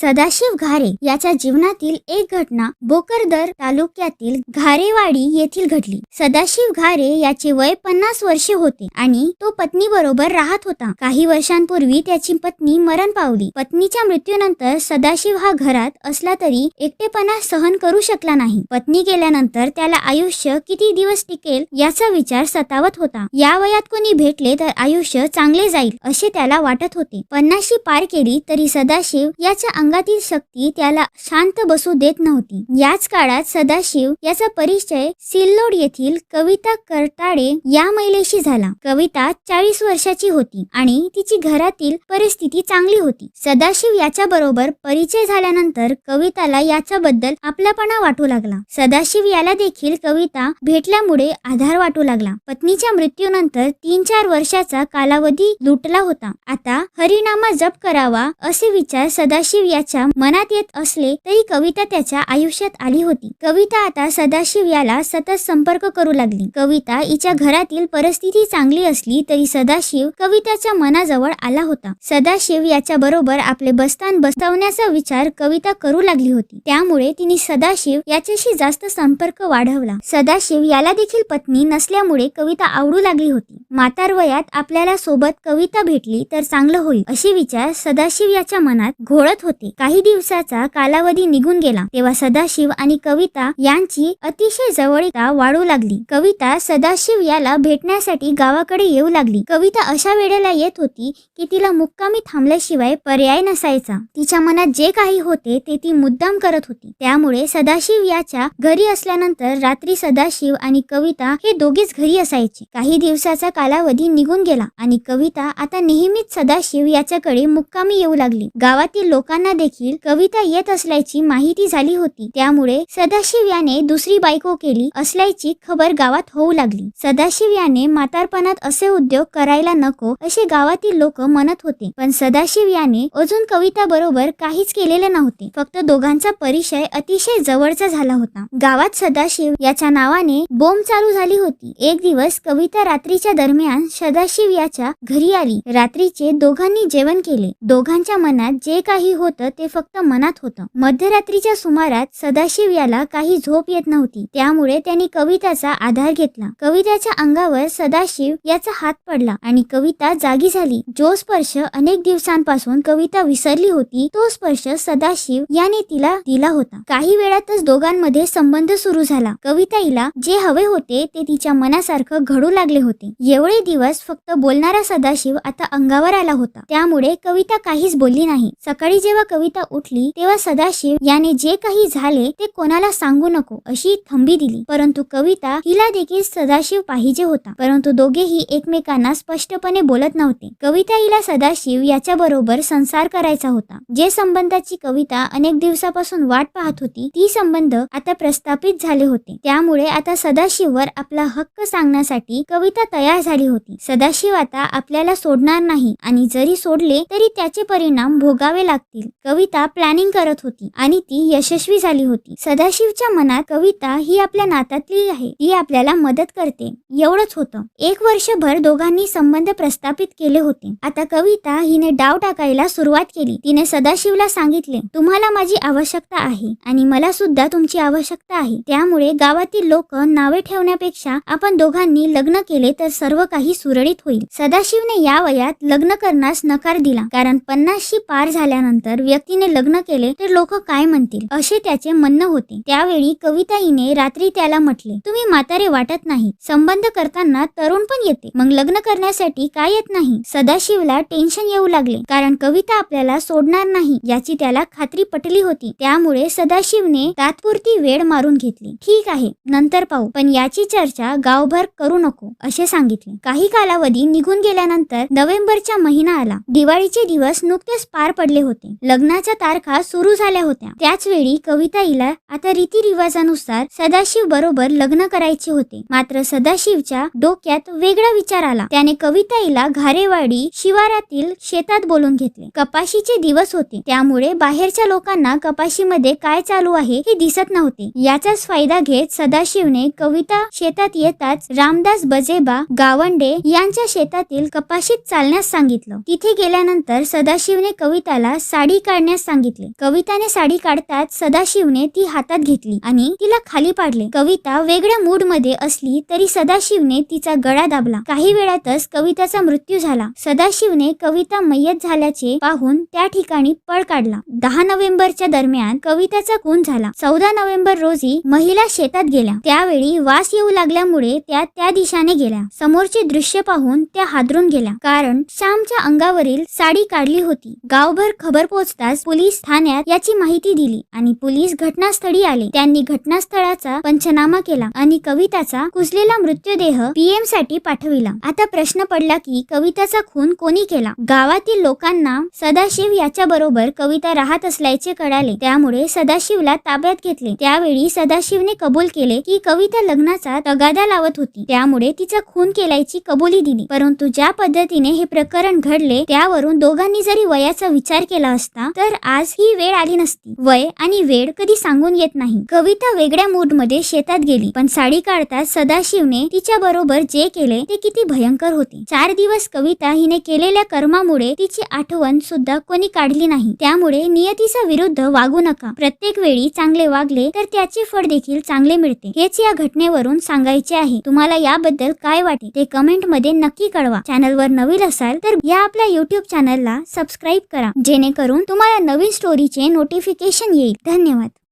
सदाशिव घारे याच्या जीवनातील एक घटना बोकरदर तालुक्यातील घारेवाडी येथील घडली. सदाशिव घारे याचे वय पन्नास वर्षे होते आणि तो पत्नी बरोबर राहत होता. काही वर्षांपूर्वी त्याची पत्नी मरण पावली. पत्नीच्या मृत्यूनंतर सदाशिव हा घरात असला तरी एकटेपणा सहन करू शकला नाही. पत्नी गेल्यानंतर त्याला आयुष्य किती दिवस टिकेल याचा विचार सतावत होता. या वयात कोणी भेटले तर आयुष्य चांगले जाईल असे त्याला वाटत होते. पन्नाशी पार केली तरी सदाशिव याच्या अंगातील शक्ती त्याला शांत बसू देत नव्हती. याच काळात सदाशिव याचा परिचय सिल्लोड येथील कविता करताडे या महिलेशी झाला. कविता चाळीस वर्षाची होती आणि तिची घरातील परिस्थिती चांगली होती. सदाशिव याच्या बरोबर परिचय झाल्यानंतर कविताला याच्याबद्दल आपलापणा वाटू लागला. सदाशिव याला देखील कविता भेटल्यामुळे आधार वाटू लागला. पत्नीच्या मृत्यूनंतर तीन चार वर्षाचा कालावधी लुटला होता. आता हरिनामा जप करावा असे विचार सदाशिव या त्याच्या मनात येत असले तरी कविता त्याच्या आयुष्यात आली होती. कविता आता सदाशिव याला सतत संपर्क करू लागली. कविता हिच्या घरातील परिस्थिती चांगली असली तरी सदाशिव कविताच्या मनाजवळ आला होता. सदाशिव याच्या बरोबर आपले बस्तान बसवण्याचा विचार कविता करू लागली होती. त्यामुळे तिने सदाशिव याच्याशी जास्त संपर्क वाढवला. सदाशिव याला देखील पत्नी नसल्यामुळे कविता आवडू लागली होती. मातारवयात आपल्याला सोबत कविता भेटली तर चांगलं होईल असे विचार सदाशिव याच्या मनात घोळत होते. काही दिवसाचा कालावधी निघून गेला. तेव्हा सदाशिव आणि कविता यांची अतिशय जवळता वाढू लागली. कविता सदाशिव याला भेटण्यासाठी गावाकडे येऊ लागली. कविता अशा वेळेला येत होती की तिला मुक्कामी थांबल्याशिवाय पर्याय नसायचा. तिच्या मनात जे काही होते ते ती मुद्दाम करत होती. त्यामुळे सदाशिव याच्या घरी असल्यानंतर रात्री सदाशिव आणि कविता हे दोघेच घरी असायचे. काही दिवसाचा कालावधी निघून गेला आणि कविता आता नेहमीच सदाशिव याच्याकडे मुक्कामी येऊ लागली. गावातील लोकांना देखील कविता येत असल्याची माहिती झाली होती. त्यामुळे सदाशिव याने दुसरी बायको केली असल्याची खबर गावात होऊ लागली. सदाशिव याने म्हातारपणात असे उद्योग करायला नको असे गावातील लोक म्हणत होते. पण सदाशिव याने अजून कविता बरोबर काहीच केलेले नव्हते. फक्त दोघांचा परिचय अतिशय जवळचा झाला होता. गावात सदाशिव याच्या नावाने बोंब चालू झाली होती. एक दिवस कविता रात्रीच्या दरम्यान सदाशिव याच्या घरी आली. रात्रीचे दोघांनी जेवण केले. दोघांच्या मनात जे काही होतं ते फक्त मनात होतं. मध्यरात्रीच्या सुमारात सदाशिव याला काही झोप येत नव्हती. त्यामुळे त्यांनी कविताचा आधार घेतला. कविताच्या अंगावर सदाशिव याचा हात पडला आणि कविता जागी झाली. जो स्पर्श अनेक दिवसांपासून कविता विसरली होती तो स्पर्श सदाशिव याने तिला दिला होता. काही वेळातच दोघांमध्ये संबंध सुरू झाला. कविताईला जे हवे होते ते तिच्या मनासारखं घडू लागले होते. एवढे दिवस फक्त बोलणारा सदाशिव आता अंगावर आला होता. त्यामुळे कविता काहीच बोलली नाही. सकाळी जेव्हा कविता उठली तेव्हा सदाशिव याने जे काही झाले ते कोणाला सांगू नको अशी थंबी दिली. परंतु कविता हिला देखील सदाशिव पाहिजे होता. परंतु दोघेही एकमेकांना स्पष्टपणे बोलत नव्हते. कविता हिला सदाशिव याच्या बरोबर संसार करायचा होता. जे संबंधाची कविता अनेक दिवसापासून वाट पाहत होती ती संबंध आता प्रस्थापित झाले होते. त्यामुळे आता सदाशिववर आपला हक्क सांगण्यासाठी कविता तयार झाली होती. सदाशिव आता आपल्याला सोडणार नाही आणि जरी सोडले तरी त्याचे परिणाम भोगावे लागतील. कविता प्लॅनिंग करत होती आणि ती यशस्वी झाली होती. सदाशिवच्या मनात कविता ही आपल्या नातातली आहे. ती आपल्याला मदत करते. एवढंच होतं. एक वर्षभर दोघांनी संबंध प्रस्थापित केले होते. आता कविता हिने डाव टाकायला सुरुवात केली. तिने सदाशिवला सांगितले तुम्हाला माझी आवश्यकता आहे आणि मला सुद्धा तुमची आवश्यकता आहे. त्यामुळे गावातील लोक नावे ठेवण्यापेक्षा आपण दोघांनी लग्न केले तर सर्व काही सुरळीत होईल. सदाशिवने या वयात लग्न करण्यास नकार दिला. कारण पन्नासशी पार झाल्यानंतर व्यक्तीने लग्न केले तर लोक काय म्हणतील? असे त्याचे म्हणणं होते. त्यावेळी कविताईने रात्री त्याला म्हटले तुम्ही म्हातारे वाटत नाही. संबंध करताना तरुण पण येते. मग लग्न करण्यासाठी काय येत नाही? सदाशिवला टेन्शन येऊ लागले. कारण कविता आपल्याला सोडणार नाही याची त्याला खात्री पटली होती. त्यामुळे सदाशिवने तात्पुरती वेळ मारून घेतली. ठीक आहे नंतर पाहू. पण याची चर्चा गावभर करू नको असे सांगितले. काही कालावधी निघून गेल्यानंतर नोव्हेंबरचा महिना आला. दिवाळीचे दिवस नुकतेच पार पडले होते. लग्नाच्या तारखा सुरू झाल्या होत्या. त्याच वेळी कविताईला आता रीतिरिवाजानुसार सदाशिव बरोबर लग्न करायचे होते. मात्र सदाशिवच्या डोक्यात वेगळा विचार आला. त्याने कविताईला घारेवाडी शिवारातील शेतात बोलून घेतले. कपाशीचे दिवस होते. त्यामुळे बाहेरच्या लोकांना कपाशीमध्ये काय चालू आहे हे दिसत नव्हते. याचाच फायदा घेत सदाशिवने कविता शेतात येताच रामदास बजेबा गावंडे यांच्या शेतातील कपाशीत चालण्यास सांगितलं. तिथे गेल्यानंतर सदाशिवने कविताला साडी काढण्यास सांगितले. कविताने साडी काढताच सदाशिवने ती हातात घेतली आणि तिला खाली पाडले. कविता वेगळ्या मूडमध्ये असली तरी सदाशिवने तिचा गळा दाबला. काही वेळातच कविताचा मृत्यू झाला. सदाशिवने कविता मय्यत झाल्याचे पाहून त्या ठिकाणी पळ काढला. दहा नोव्हेंबरच्या दरम्यान कविताचा खून झाला. चौदा नोव्हेंबर रोजी महिला शेतात गेल्या. त्यावेळी वास येऊ लागल्यामुळे त्या त्या दिशाने गेल्या. समोरचे दृश्य पाहून त्या हादरून गेल्या. कारण श्यामच्या अंगावरील साडी काढली होती. गावभर खबर पोहोचताच पोलीस ठाण्यात याची माहिती दिली आणि पोलीस घटनास्थळी आले. त्यांनी घटनास्थळाचा पंचनामा केला आणि कविताचा कुजलेला मृत्यूदेह पीएमसाठी पाठविला. आता प्रश्न पडला की कविताचा खून कोणी केला? गावातील लोकांना सदाशिव याच्या बरोबर कविता राहत असल्याचे कळाले. त्यामुळे सदाशिवला ताब्यात घेतले. त्यावेळी सदाशिवने कबूल केले की कविता लग्नाचा तगादा लावत होती. त्यामुळे तिचा खून केल्याची कबुली दिली. परंतु ज्या पद्धतीने हे प्रकरण घडले त्यावरून दोघांनी जरी वयाचा विचार केला असता तर आज ही वेळ आली नसती. वय आणि वेळ कधी सांगून येत नाही. कविता वेगळ्या मूडमध्ये शेतात गेली पण साडी काढताच सदाशिवने तिच्या बरोबर जे केले ते किती भयंकर होते. चार दिवस कविता हिने केलेल्या कर्मामुळे तिची आठवण सुद्धा कोणी काढली नाही. त्यामुळे नियतीचा विरुद्ध वागू नका. प्रत्येक वेळी चांगले वागले तर त्याचे फळ देखील चांगले मिळते. हेच या घटनेवरून सांगायचे आहे. तुम्हाला याबद्दल काय वाटे ते कमेंटमध्ये नक्की कळवा. चॅनलवर नवीन असाल तर या आपल्या युट्यूब चॅनलला सबस्क्राईब करा. जेणेकरून तुम्हाला नवीन स्टोरीचे नोटिफिकेशन येईल. धन्यवाद.